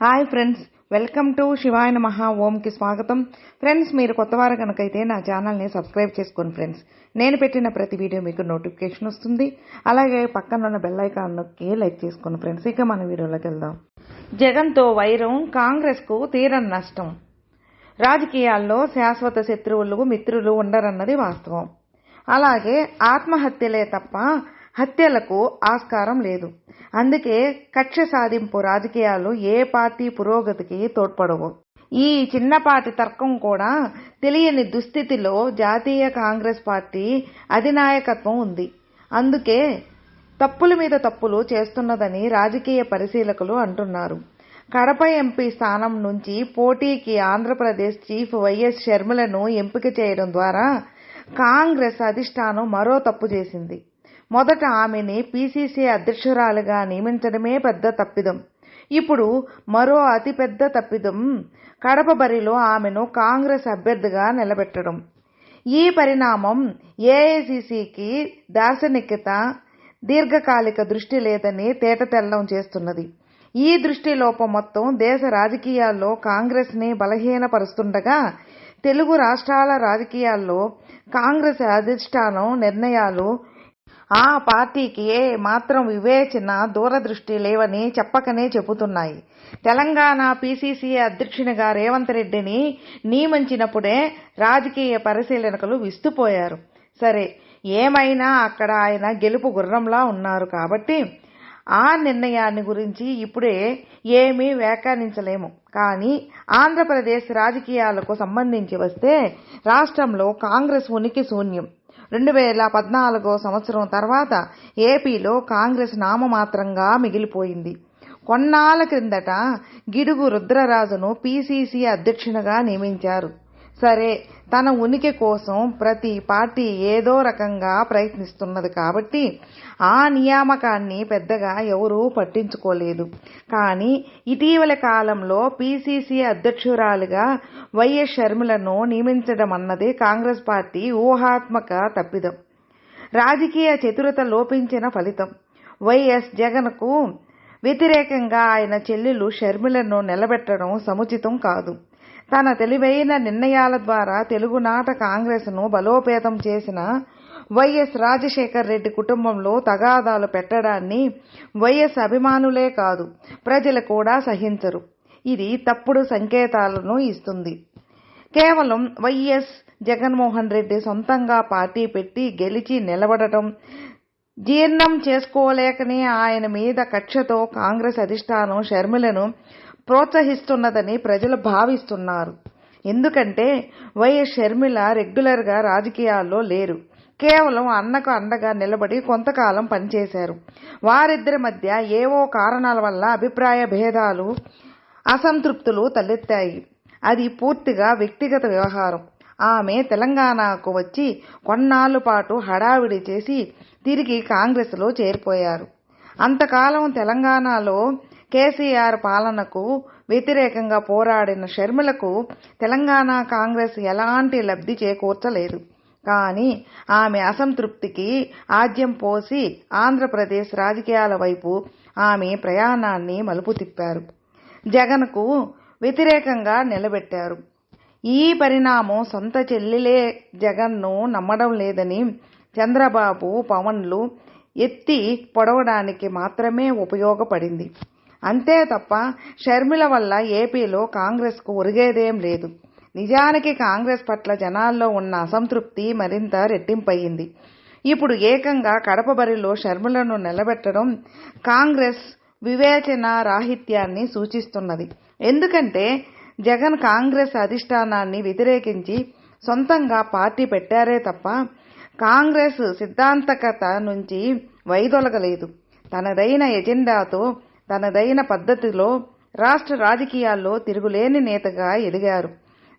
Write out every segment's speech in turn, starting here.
Hi friends welcome to Shivayana Maha ఓంకి స్వాగతం friends మీరు కొత్తవారు కనుకైతే నా ఛానల్ని సబ్స్క్రైబ్ చేసుకోండి ఫ్రెండ్స్ నేను పెట్టిన ప్రతి వీడియో మీకు నోటిఫికేషన్ వస్తుంది. అలాగే పక్కన ఉన్న బెల్ ఐకాన్ నొక్కి లైక్ చేసుకోండి ఫ్రెండ్స్ ఇక మన వీడియోలోకి వెళ్దాం. జగన్తో వైరం కాంగ్రెస్కు తీరని నష్టం. రాజకీయాల్లో శాశ్వత శత్రువులు మిత్రులు ఉండరన్నది వాస్తవం. అలాగే ఆత్మహత్యలే తప్ప హత్యలకు ఆస్కారం లేదు. అందుకే కక్ష సాధింపు రాజకీయాలు ఏ పార్టీ పురోగతికి తోడ్పడవు. ఈ చిన్నపాటి తర్కం కూడా తెలియని దుస్థితిలో జాతీయ కాంగ్రెస్ పార్టీ అధినాయకత్వం ఉంది. అందుకే తప్పుల మీద తప్పులు చేస్తున్నదని రాజకీయ పరిశీలకులు అంటున్నారు. కడప ఎంపీ స్థానం నుంచి పోటీకి ఆంధ్రప్రదేశ్ చీఫ్ వైఎస్ షర్మిలను ఎంపిక చేయడం ద్వారా కాంగ్రెస్ అధిష్టానం మరో తప్పు చేసింది. మొదట ఆమెని పీసీసీ అధ్యక్షురాలుగా నియమించడమే పెద్ద తప్పిదం. ఇప్పుడు మరో అతిపెద్ద తప్పిదం కడప బరిలో ఆమెను కాంగ్రెస్ అభ్యర్థిగా నిలబెట్టడం. ఈ పరిణామం ఏఐసిసికి దార్శనికత దీర్ఘకాలిక దృష్టి లేదని తేటతెల్లం చేస్తున్నది. ఈ దృష్టి లోపం మొత్తం దేశ రాజకీయాల్లో కాంగ్రెస్ని బలహీనపరుస్తుండగా తెలుగు రాష్ట్రాల రాజకీయాల్లో కాంగ్రెస్ అధిష్టానం నిర్ణయాలు ఆ పార్టీకి ఏ మాత్రం వివేచన దూరదృష్టి లేవని చెప్పకనే చెబుతున్నాయి. తెలంగాణ పీసీసీ అధ్యక్షునిగా రేవంత్ రెడ్డిని నియమించినప్పుడే రాజకీయ పరిశీలనకులు విస్తుపోయారు. సరే ఏమైనా అక్కడ ఆయన గెలుపు గుర్రంలా ఉన్నారు కాబట్టి ఆ నిర్ణయాన్ని గురించి ఇప్పుడే ఏమీ వ్యాఖ్యానించలేము. కానీ ఆంధ్రప్రదేశ్ రాజకీయాలకు సంబంధించి వస్తే రాష్ట్రంలో కాంగ్రెస్ ఉనికి శూన్యం. రెండు వేల పద్నాలుగో సంవత్సరం తర్వాత ఏపీలో కాంగ్రెస్ నామమాత్రంగా మిగిలిపోయింది. కొన్నాళ్ళ క్రిందట గిడుగు రుద్రరాజును పీసీసీ అధ్యక్షునిగా నియమించారు. సరే తన ఉనికి కోసం ప్రతి పార్టీ ఏదో రకంగా ప్రయత్నిస్తున్నది కాబట్టి ఆ నియామకాన్ని పెద్దగా ఎవరూ పట్టించుకోలేదు. కానీ ఇటీవల కాలంలో పీసీసీ అధ్యక్షురాలుగా వైఎస్ షర్మిలను నియమించడం అన్నది కాంగ్రెస్ పార్టీ ఊహాత్మక తప్పిదం. రాజకీయ చతురత లోపించిన ఫలితం. వైఎస్ జగన్కు వ్యతిరేకంగా ఆయన చెల్లెలు షర్మిలను నిలబెట్టడం సముచితం కాదు. తన తెలివైన నిర్ణయాల ద్వారా తెలుగునాట కాంగ్రెస్ను బలోపేతం చేసిన వైఎస్ రాజశేఖర్ రెడ్డి కుటుంబంలో తగాదాలు పెట్టడాన్ని వైఎస్ అభిమానులే కాదు ప్రజలు కూడా సహించరు. ఇది తప్పుడు సంకేతాలను ఇస్తుంది. కేవలం వైఎస్ జగన్మోహన్ రెడ్డి సొంతంగా పార్టీ పెట్టి గెలిచి నిలబడటం జీర్ణం చేసుకోలేకనే ఆయన మీద కక్షతో కాంగ్రెస్ అధిష్టానం షర్మిలను ప్రోత్సహిస్తున్నదని ప్రజలు భావిస్తున్నారు. ఎందుకంటే వైఎస్ షర్మిల రెగ్యులర్గా రాజకీయాల్లో లేరు. కేవలం అన్నకు అండగా నిలబడి కొంతకాలం పనిచేశారు. వారిద్దరి మధ్య ఏవో కారణాల వల్ల అభిప్రాయ భేదాలు అసంతృప్తులు తలెత్తాయి. అది పూర్తిగా వ్యక్తిగత వ్యవహారం. ఆమె తెలంగాణకు వచ్చి కొన్నాళ్ళు పాటు హడావిడి చేసి తిరిగి కాంగ్రెస్లో చేరిపోయారు. అంతకాలం తెలంగాణలో కేసీఆర్ పాలనకు వ్యతిరేకంగా పోరాడిన షర్మిలకు తెలంగాణ కాంగ్రెస్ ఎలాంటి లబ్ధి చేకూర్చలేదు. కానీ ఆమె అసంతృప్తికి ఆద్యం పోసి ఆంధ్రప్రదేశ్ రాజకీయాల వైపు ఆమె ప్రయాణాన్ని మలుపు తిప్పారు. జగన్కు వ్యతిరేకంగా నిలబెట్టారు. ఈ పరిణామం సొంత చెల్లెలే జగన్ను నమ్మడం లేదని చంద్రబాబు పవన్లు ఎత్తి పొడవడానికి మాత్రమే ఉపయోగపడింది. అంతే తప్ప షర్మిల వల్ల ఏపీలో కాంగ్రెస్కు ఒరిగేదేం లేదు. నిజానికి కాంగ్రెస్ పట్ల జనాల్లో ఉన్న అసంతృప్తి మరింత రెట్టింపయింది ఇప్పుడు ఏకంగా కడప బరిలో షర్మిలను నిలబెట్టడం కాంగ్రెస్ వివేచన రాహిత్యాన్ని సూచిస్తున్నది. ఎందుకంటే జగన్ కాంగ్రెస్ అధిష్టానాన్ని వ్యతిరేకించి సొంతంగా పార్టీ పెట్టారే తప్ప కాంగ్రెస్ సిద్ధాంతకత నుంచి వైదొలగలేదు. తనదైన ఎజెండాతో తనదైన పద్ధతిలో రాష్ట్ర రాజకీయాల్లో తిరుగులేని నేతగా ఎదిగారు.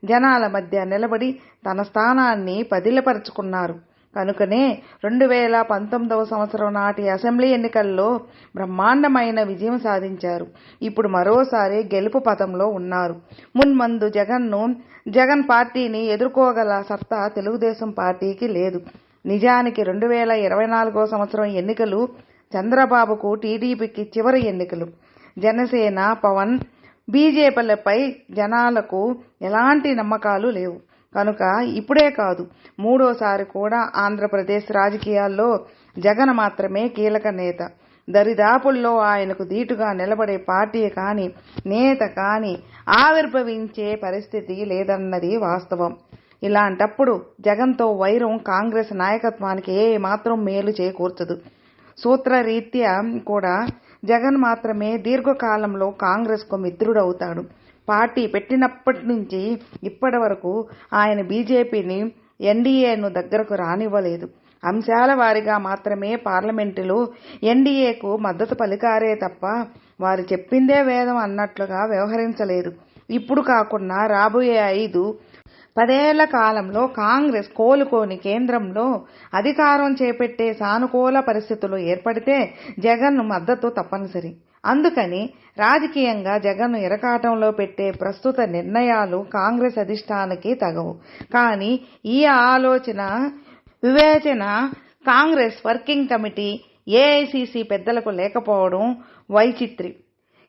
జనాల మధ్య నిలబడి తన స్థానాన్ని పదిలపరుచుకున్నారు. కనుకనే రెండు వేల పంతొమ్మిదవ సంవత్సరం నాటి అసెంబ్లీ ఎన్నికల్లో బ్రహ్మాండమైన విజయం సాధించారు. ఇప్పుడు మరోసారి గెలుపు పథంలో ఉన్నారు. మున్మందు జగన్ను జగన్ పార్టీని ఎదుర్కోగల సత్తా తెలుగుదేశం పార్టీకి లేదు. నిజానికి రెండు వేల ఇరవై నాలుగో సంవత్సరం ఎన్నికలు చంద్రబాబుకు టీడీపీకి చివరి ఎన్నికలు. జనసేన పవన్ బీజేపీలపై జనాలకు ఎలాంటి నమ్మకాలు లేవు. కనుక ఇప్పుడే కాదు మూడోసారి కూడా ఆంధ్రప్రదేశ్ రాజకీయాల్లో జగన్ మాత్రమే కీలక నేత. దరిదాపుల్లో ఆయనకు ధీటుగా నిలబడే పార్టీ కానీ నేత కానీ ఆవిర్భవించే పరిస్థితి లేదన్నది వాస్తవం. ఇలాంటప్పుడు జగన్తో వైరం కాంగ్రెస్ నాయకత్వానికి ఏ మాత్రం మేలు చేకూర్చదు. సూత్రరీత్యా కూడా జగన్ మాత్రమే దీర్ఘకాలంలో కాంగ్రెస్కు మిత్రుడవుతాడు. పార్టీ పెట్టినప్పటి నుంచి ఇప్పటి వరకు ఆయన బీజేపీని ఎన్డీఏను దగ్గరకు రానివ్వలేదు. అంశాల వారిగా మాత్రమే పార్లమెంటులో ఎన్డీఏకు మద్దతు పలికారే తప్ప వారు చెప్పిందే వేదం అన్నట్లుగా వ్యవహరించలేదు. ఇప్పుడు కాకుండా రాబోయే ఐదు పదేళ్ళ కాలంలో కాంగ్రెస్ కోలుకోని కేంద్రంలో అధికారం చేపట్టే సానుకూల పరిస్థితులు ఏర్పడితే జగన్ మద్దతు తప్పనిసరి. అందుకని రాజకీయంగా జగన్ ఇరకాటంలో పెట్టే ప్రస్తుత నిర్ణయాలు కాంగ్రెస్ అధిష్టానికి తగవు. కానీ ఈ ఆలోచన వివేచన కాంగ్రెస్ వర్కింగ్ కమిటీ ఏఐసిసి పెద్దలకు లేకపోవడం వైచిత్రి.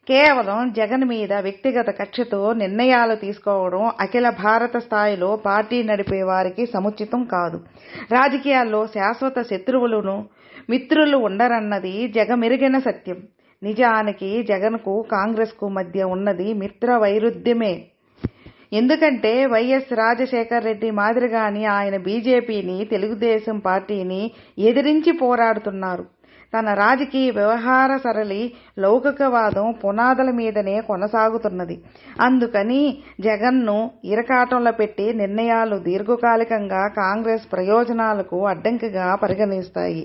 కేవలం జగన్ మీద వ్యక్తిగత కక్షతో నిర్ణయాలు తీసుకోవడం అఖిల భారత స్థాయిలో పార్టీ నడిపే వారికి సముచితం కాదు. రాజకీయాల్లో శాశ్వత శత్రువులను మిత్రులు ఉండరన్నది జగమెరిగిన సత్యం. నిజానికి జగన్కు కాంగ్రెస్కు మధ్య ఉన్నది మిత్ర వైరుధ్యమే. ఎందుకంటే వైఎస్ రాజశేఖర్ రెడ్డి మాదిరిగాని ఆయన బీజేపీని తెలుగుదేశం పార్టీని ఎదిరించి పోరాడుతున్నారు. తన రాజకీయ వ్యవహార సరళి లౌకికవాదం పునాదుల మీదనే కొనసాగుతున్నది. అందుకని జగన్ను ఇరకాటంలో పెట్టి నిర్ణయాలు దీర్ఘకాలికంగా కాంగ్రెస్ ప్రయోజనాలకు అడ్డంకిగా పరిగణిస్తాయి.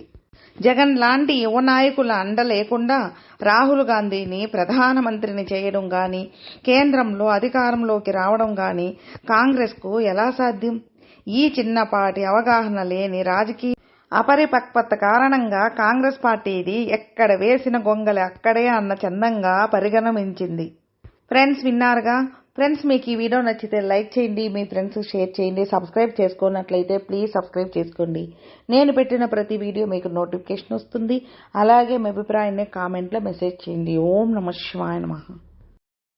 జగన్ లాంటి యువ నాయకుల అండ లేకుండా రాహుల్ గాంధీని ప్రధానమంత్రిని చేయడం గాని కేంద్రంలో అధికారంలోకి రావడం గాని కాంగ్రెస్కు ఎలా సాధ్యం? ఈ చిన్నపాటి అవగాహన లేని రాజకీయ అపరిపక్వత కారణంగా కాంగ్రెస్ పార్టీది ఎక్కడ వేసిన గొంగలి అక్కడే అన్న చందంగా పరిగణించింది ఫ్రెండ్స్ విన్నారుగా? ఫ్రెండ్స్ మీకు ఈ వీడియో నచ్చితే లైక్ చేయండి మీ ఫ్రెండ్స్ షేర్ చేయండి సబ్స్క్రైబ్ చేసుకున్నట్లయితే ప్లీజ్ సబ్స్క్రైబ్ చేసుకోండి. నేను పెట్టిన ప్రతి వీడియో మీకు నోటిఫికేషన్ వస్తుంది. అలాగే మీ అభిప్రాయాన్ని కామెంట్లో మెసేజ్ చేయండి. ఓం నమ శివాయ నమః.